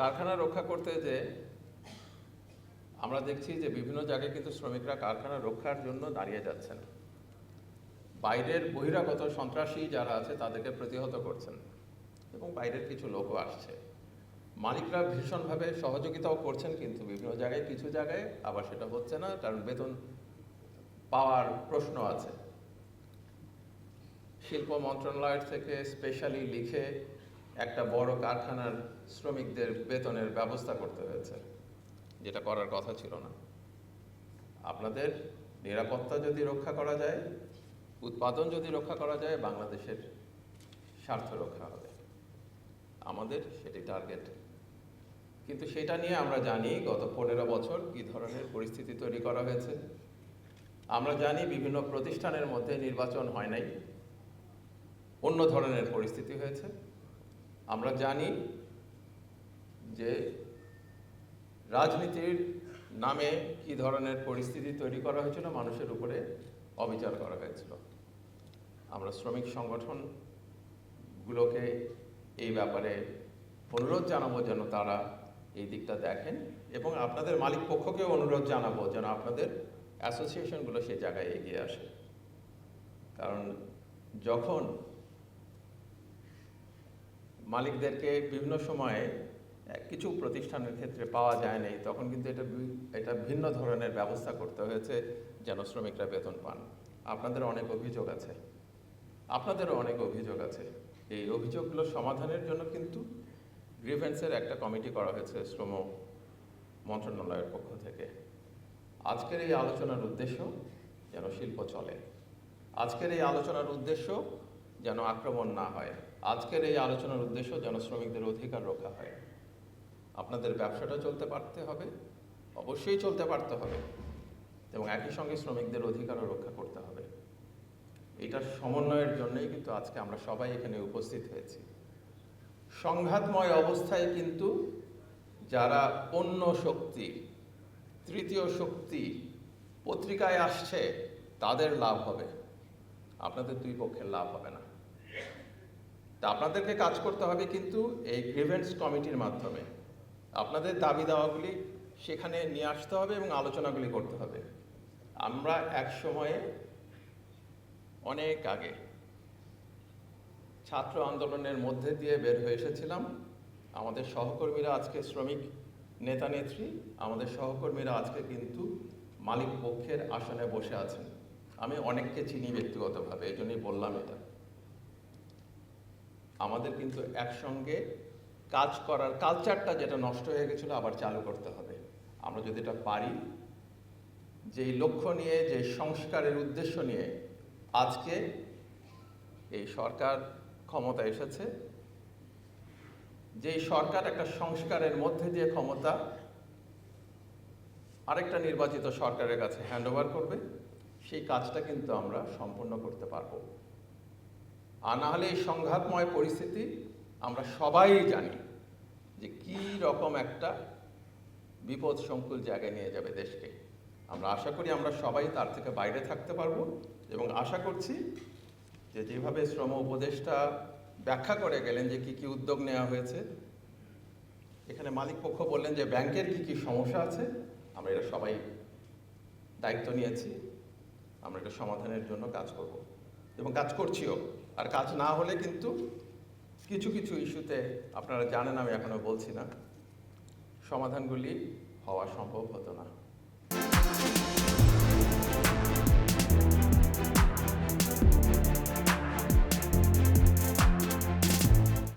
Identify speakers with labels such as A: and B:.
A: কারখানা রক্ষা করতে যে আমরা দেখছি যে বিভিন্ন জায়গায় কিন্তু শ্রমিকরা কারখানা রক্ষার জন্য দাঁড়িয়ে যাচ্ছেন। বাইরের বহিরাগত সন্ত্রাসী যারা আছে তাদেরকে প্রতিহত করছেন এবং বাইরের কিছু লোকও আসছে। মালিকরা ভীষণভাবে সহযোগিতাও করছেন কিন্তু বিভিন্ন জায়গায়, কিছু জায়গায় আবার সেটা হচ্ছে না, কারণ বেতন পাওয়ার প্রশ্ন আছে। শিল্প মন্ত্রণালয়ের থেকে স্পেশালি লিখে একটা বড় কারখানার শ্রমিকদের বেতনের ব্যবস্থা করতে হয়েছে, যেটা করার কথা ছিল না। আপনাদের নিরাপত্তা যদি রক্ষা করা যায়, উৎপাদন যদি রক্ষা করা যায়, বাংলাদেশের স্বার্থ রক্ষা হবে। আমাদের সেটি টার্গেট কিন্তু সেটা নিয়ে আমরা জানি গত পনেরো বছর কী ধরনের পরিস্থিতি তৈরি করা হয়েছে। আমরা জানি বিভিন্ন প্রতিষ্ঠানের মধ্যে নির্বাচন হয় নাই। অন্য ধরনের পরিস্থিতি হয়েছে। আমরা জানি যে রাজনীতির নামে কি ধরনের পরিস্থিতি তৈরি করা হয়েছিল মানুষের উপরে অবিচার করা হয়েছিল। আমরা শ্রমিক সংগঠনগুলোকে এই ব্যাপারে অনুরোধ জানাব যেন তারা এই দিকটা দেখেন এবং আপনাদের মালিক পক্ষকেও অনুরোধ জানাব যেন আপনাদের অ্যাসোসিয়েশনগুলো সেই জায়গায় এগিয়ে আসে। কারণ যখন মালিকদেরকে বিভিন্ন সময়ে কিছু প্রতিষ্ঠানের ক্ষেত্রে পাওয়া যায় নাই। তখন কিন্তু এটা এটা ভিন্ন ধরনের ব্যবস্থা করতে হয়েছে যেন শ্রমিকরা বেতন পান। আপনাদের অনেক অভিযোগ আছে। আপনাদেরও অনেক অভিযোগ আছে। এই অভিযোগগুলো সমাধানের জন্য কিন্তু গ্রিভেন্সের একটা কমিটি করা হয়েছে শ্রম মন্ত্রণালয়ের পক্ষ থেকে। আজকের এই আলোচনার উদ্দেশ্য যেন শিল্প চলে। আজকের এই আলোচনার উদ্দেশ্য যেন আক্রমণ না হয়। আজকের এই আলোচনার উদ্দেশ্য যেন শ্রমিকদের অধিকার রক্ষা হয়। আপনাদের ব্যবসাটা চলতে পারতে হবে, অবশ্যই চলতে পারতে হবে এবং একই সঙ্গে শ্রমিকদের অধিকারও রক্ষা করতে হবে। এটার সমন্বয়ের জন্যই কিন্তু আজকে আমরা সবাই এখানে উপস্থিত হয়েছি। সংঘাতময় অবস্থায় কিন্তু যারা অন্য শক্তি, তৃতীয় শক্তি পত্রিকায় আসছে, তাদের লাভ হবে। আপনাদের দুই পক্ষের লাভ হবে না। তা আপনাদেরকে কাজ করতে হবে কিন্তু এই গ্রিভেন্স কমিটির মাধ্যমে। আপনাদের দাবি দাওয়াগুলি সেখানে নিয়ে আসতে হবে এবং আলোচনাগুলি করতে হবে। আমরা এক সময়ে অনেক আগে ছাত্র আন্দোলনের মধ্যে দিয়ে বের হয়ে এসেছিলাম। আমাদের সহকর্মীরা আজকে শ্রমিক নেতা নেত্রী, আমাদের সহকর্মীরা আজকে কিন্তু মালিক পক্ষের আসনে বসে আছেন। আমি অনেককে চিনি ব্যক্তিগতভাবে, এই জন্যই বললাম এটা। আমাদের কিন্তু একসঙ্গে কাজ করার কালচারটা যেটা নষ্ট হয়ে গেছিল আবার চালু করতে হবে। আমরা যদি এটা পারি, যেই লক্ষ্য নিয়ে যে সংস্কারের উদ্দেশ্য নিয়ে আজকে এই সরকার ক্ষমতা এসেছে, যেই সরকার একটা সংস্কারের মধ্যে দিয়ে ক্ষমতা, আরেকটা নির্বাচিত সরকারের কাছে হ্যান্ড করবে, সেই কাজটা কিন্তু আমরা সম্পূর্ণ করতে পারব। আর না হলে এই সংঘাতময় পরিস্থিতি আমরা সবাই জানি যে কি রকম একটা বিপদ সংকুল জায়গায় নিয়ে যাবে দেশকে। আমরা আশা করি আমরা সবাই তার থেকে বাইরে থাকতে পারব এবং আশা করছি যে যেভাবে শ্রম উপদেষ্টা ব্যাখ্যা করে গেলেন যে কি কি উদ্যোগ নেওয়া হয়েছে, এখানে মালিক পক্ষ বললেন যে ব্যাংকের কি কি সমস্যা আছে, আমরা এটা সবাই দায়িত্ব নিয়েছি, আমরা এটা সমাধানের জন্য কাজ করব এবং কাজ করছিও। আর কাজ না হলে কিন্তু কিছু কিছু ইস্যুতে আপনারা জানেন আমি এখনও বলছি না। সমাধানগুলি হওয়া সম্ভব হতো না।